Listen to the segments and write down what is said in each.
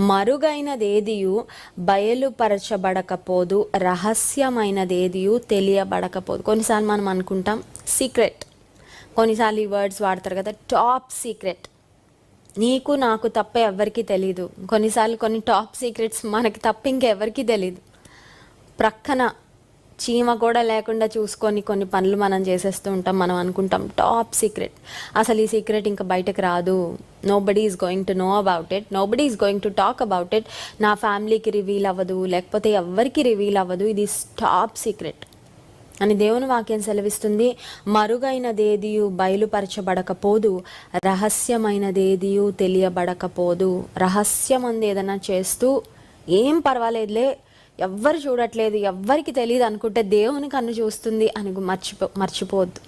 మరుగైనదేదియు బయలుపరచబడకపోదు రహస్యమైనదేదియు తెలియబడకపోదు. కొన్నిసార్లు మనం అనుకుంటాం సీక్రెట్. కొన్నిసార్లు ఈ వర్డ్స్ వాడతారు కదా టాప్ సీక్రెట్. నీకు నాకు తప్ప ఎవరికి తెలీదు. కొన్నిసార్లు కొన్ని టాప్ సీక్రెట్స్ మనకి తప్ప ఇంకెవరికి తెలీదు. ప్రక్కన చీమ కూడా లేకుండా చూసుకొని కొన్ని పనులు మనం చేసేస్తూ ఉంటాం. మనం అనుకుంటాం టాప్ సీక్రెట్ అసలు ఈ సీక్రెట్ ఇంకా బయటకు రాదు. Nobody is going to know about it nobody is going to talk about it నా ఫ్యామిలీకి రివీల్ అవ్వదు. లేకపోతే ఎవరికి రివీల్ అవ్వదు. ఇది టాప్ సీక్రెట్ అని దేవుని వాక్యం సెలవిస్తుంది. మరుగైనదేదియు బయలుపరచబడకపోదు. రహస్యమైనదేదియు తెలియబడకపోదు. రహస్యమంది ఏదైనా చేస్తూ ఏం పర్వాలేదులే. ఎవ్వరు చూడట్లేదు ఎవ్వరికి తెలియదు అనుకుంటే దేవుని కన్ను చూస్తుంది అని మర్చిపో మర్చిపోవద్దు.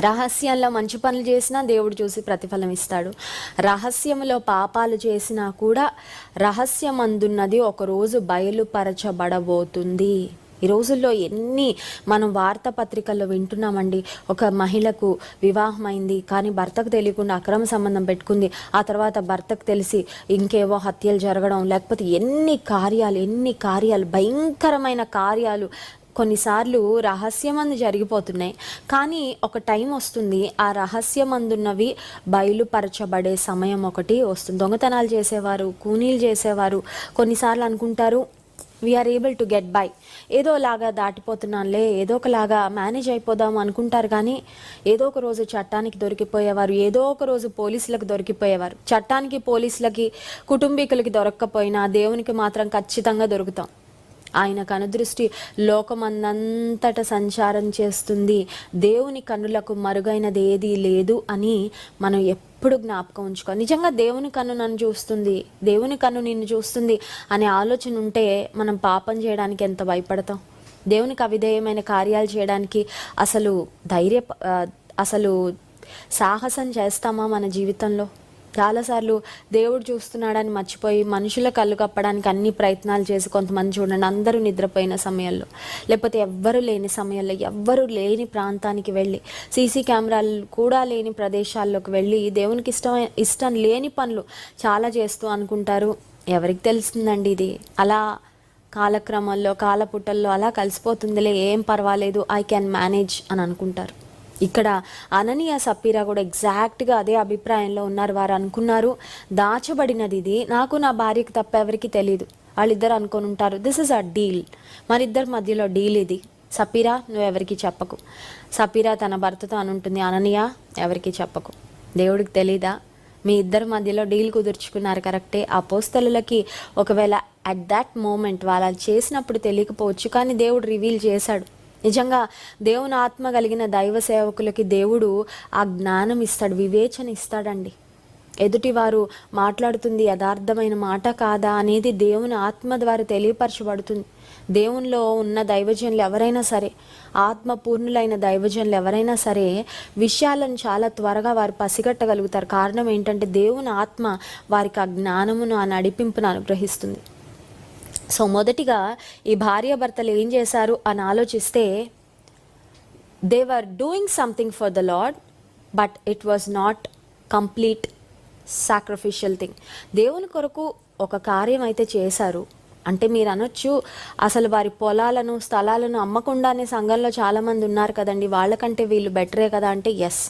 రహస్యంలో మంచి పనులు చేసినా దేవుడు చూసి ప్రతిఫలం ఇస్తాడు. రహస్యములో పాపాలు చేసినా కూడా రహస్యమందున్నది ఒకరోజు బయలుపరచబడబోతుంది. ఈ రోజుల్లో ఎన్ని మనం వార్తాపత్రికల్లో వింటున్నామండి. ఒక మహిళకు వివాహమైంది కానీ భర్తకు తెలియకుండా అక్రమ సంబంధం పెట్టుకుంది. ఆ తర్వాత భర్తకు తెలిసి ఇంకేవో హత్యలు జరగడం లేకపోతే ఎన్ని కార్యాలు ఎన్ని కార్యాలు భయంకరమైన కార్యాలు కొన్నిసార్లు రహస్యమందు జరిగిపోతున్నాయి. కానీ ఒక టైం వస్తుంది ఆ రహస్యమందున్నవి బయలుపరచబడే సమయం ఒకటి వస్తుంది. దొంగతనాలు చేసేవారు కూనీలు చేసేవారు కొన్నిసార్లు అనుకుంటారు we're able to get by ఏదోలాగా దాటిపోతున్నానులే ఏదో ఒకలాగా మేనేజ్ అయిపోదాం అనుకుంటారు కానీ ఏదో ఒక రోజు చట్టానికి దొరికిపోయేవారు ఏదో ఒక రోజు పోలీసులకు దొరికిపోయేవారు. చట్టానికి పోలీసులకి కుటుంబీకులకి దొరక్కపోయినా దేవునికి మాత్రం ఖచ్చితంగా దొరుకుతాం. ఆయన కనుదృష్టి లోకమందంతట సంచారం చేస్తుంది. దేవుని కన్నులకు మరుగైనది ఏదీ లేదు అని మనం ఎప్పుడు జ్ఞాపకం ఉంచుకో నిజంగా దేవుని కన్ను నన్ను చూస్తుంది దేవుని కన్ను నిన్ను చూస్తుంది అనే ఆలోచన ఉంటే మనం పాపం చేయడానికి ఎంత భయపడతాం? దేవునికి అవిధేయమైన కార్యాలు చేయడానికి అసలు ధైర్య అసలు సాహసం చేస్తామా మన జీవితంలో? చాలాసార్లు దేవుడు చూస్తున్నాడని మర్చిపోయి మనుషుల కళ్ళు కప్పడానికి అన్ని ప్రయత్నాలు చేసి కొంతమంది చూడండి అందరూ నిద్రపోయిన సమయంలో. లేకపోతే ఎవ్వరు లేని సమయంలో ఎవ్వరు లేని ప్రాంతానికి వెళ్ళి సీసీ కెమెరాలు కూడా లేని ప్రదేశాల్లోకి వెళ్ళి దేవునికి ఇష్టమైన ఇష్టం లేని పనులు చాలా చేస్తూ అనుకుంటారు. ఎవరికి తెలుస్తుందండి ఇది? అలా కాలక్రమంలో కాలపుటల్లో అలా కలిసిపోతుందిలే ఏం పర్వాలేదు ఐ క్యాన్ మేనేజ్ అని అనుకుంటారు. ఇక్కడ అననీయ సప్పీరా కూడా ఎగ్జాక్ట్గా అదే అభిప్రాయంలో ఉన్నారు వారు అనుకున్నారు దాచబడినది ఇది. నాకు నా భార్యకు తప్ప ఎవరికి తెలియదు వాళ్ళిద్దరు అనుకొని ఉంటారు దిస్ ఇస్ అ డీల్ మరిద్దరి మధ్యలో డీల్ ఇది. సపీరా నువ్వు ఎవరికి చెప్పకు. సపీరా తన భర్తతో అనుంటుంది అననీయ ఎవరికి చెప్పకు. దేవుడికి తెలీదా? మీ ఇద్దరి మధ్యలో డీల్ కుదుర్చుకున్నారు కరెక్టే ఆ పోస్తలకి ఒకవేళ అట్ దాట్ మూమెంట్ వాళ్ళు చేసినప్పుడు తెలియకపోవచ్చు కానీ దేవుడు రివీల్ చేశాడు. నిజంగా దేవుని ఆత్మ కలిగిన దైవ సేవకులకి దేవుడు ఆ జ్ఞానం ఇస్తాడు వివేచన ఇస్తాడండి. ఎదుటివారు మాట్లాడుతుంది యథార్థమైన మాట కాదా అనేది దేవుని ఆత్మ ద్వారా తెలియపరచబడుతుంది. దేవునిలో ఉన్న దైవజనులు ఎవరైనా సరే ఆత్మ పూర్ణులైన దైవజనులు ఎవరైనా సరే విషయాలను చాలా త్వరగా వారు పసిగట్టగలుగుతారు. కారణం ఏంటంటే దేవుని ఆత్మ వారికి ఆ జ్ఞానమును ఆ నడిపింపును అనుగ్రహిస్తుంది. సో మొదటిగా ఈ భార్యాభర్తలు ఏం చేశారు అని ఆలోచిస్తే they were doing something for the Lord but it was not complete sacrificial thing దేవుని కొరకు ఒక కార్యం అయితే చేశారు. అంటే మీరు అనొచ్చు అసలు వారి పొలాలను స్థలాలను అమ్మకుండానే సంఘంలో చాలామంది ఉన్నారు కదండి. వాళ్ళకంటే వీళ్ళు బెటరే కదా అంటే ఎస్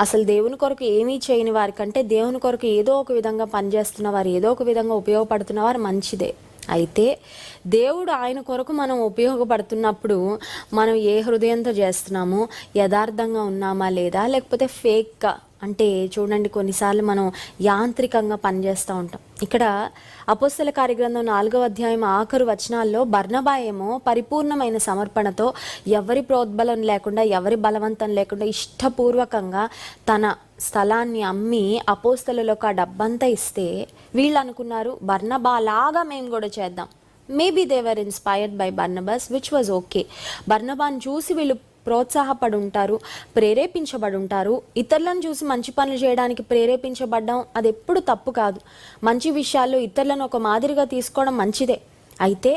అసలు దేవుని కొరకు ఏమీ చేయని వారికంటే దేవుని కొరకు ఏదో ఒక విధంగా పనిచేస్తున్న వారు ఏదో ఒక విధంగా ఉపయోగపడుతున్న వారు మంచిదే. అయితే దేవుడు ఆయన కొరకు మనం ఉపయోగపడుతున్నప్పుడు మనం ఏ హృదయంతో చేస్తున్నామో యథార్థంగా ఉన్నామా లేదా లేకపోతే ఫేక్గా? అంటే చూడండి కొన్నిసార్లు మనం యాంత్రికంగా పనిచేస్తూ ఉంటాం. ఇక్కడ అపోస్తల కార్యగ్రంథం నాలుగవ అధ్యాయం ఆఖరు వచనాల్లో బర్నబా ఏమో పరిపూర్ణమైన సమర్పణతో ఎవరి ప్రోద్బలం లేకుండా ఎవరి బలవంతం లేకుండా ఇష్టపూర్వకంగా తన స్థలాన్ని అమ్మి అపోస్తలకు ఆ డబ్బంతా ఇస్తే వీళ్ళు అనుకున్నారు బర్నబా లాగా మేము కూడా చేద్దాం. Maybe they were inspired by Barnabas which was okay బర్నబాని చూసి వీళ్ళు ప్రోత్సాహపడి ఉంటారు ప్రేరేపించబడి ఉంటారు ఇతరులను చూసి మంచి పనులు చేయడానికి ప్రేరేపించబడ్డం అది ఎప్పుడు తప్పు కాదు. మంచి విషయాల్లో ఇతరులను ఒక మాదిరిగా తీసుకోవడం మంచిదే. అయితే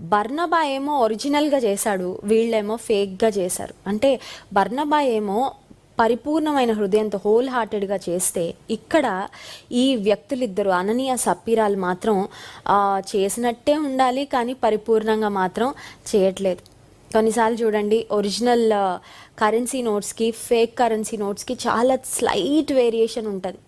బర్నబా ఏమో ఒరిజినల్గా చేశాడు వీళ్ళేమో ఫేక్గా చేశారు. అంటే బర్నబా ఏమో పరిపూర్ణమైన హృదయంతో హోల్ హార్టెడ్గా చేస్తే ఇక్కడ ఈ వ్యక్తులిద్దరు అననీయ సప్పీరాలు మాత్రం చేసినట్టే ఉండాలి కానీ పరిపూర్ణంగా మాత్రం చేయట్లేదు. కొన్నిసార్లు చూడండి ఒరిజినల్ కరెన్సీ నోట్స్కి ఫేక్ కరెన్సీ నోట్స్కి చాలా స్లైట్ వేరియేషన్ ఉంటుంది.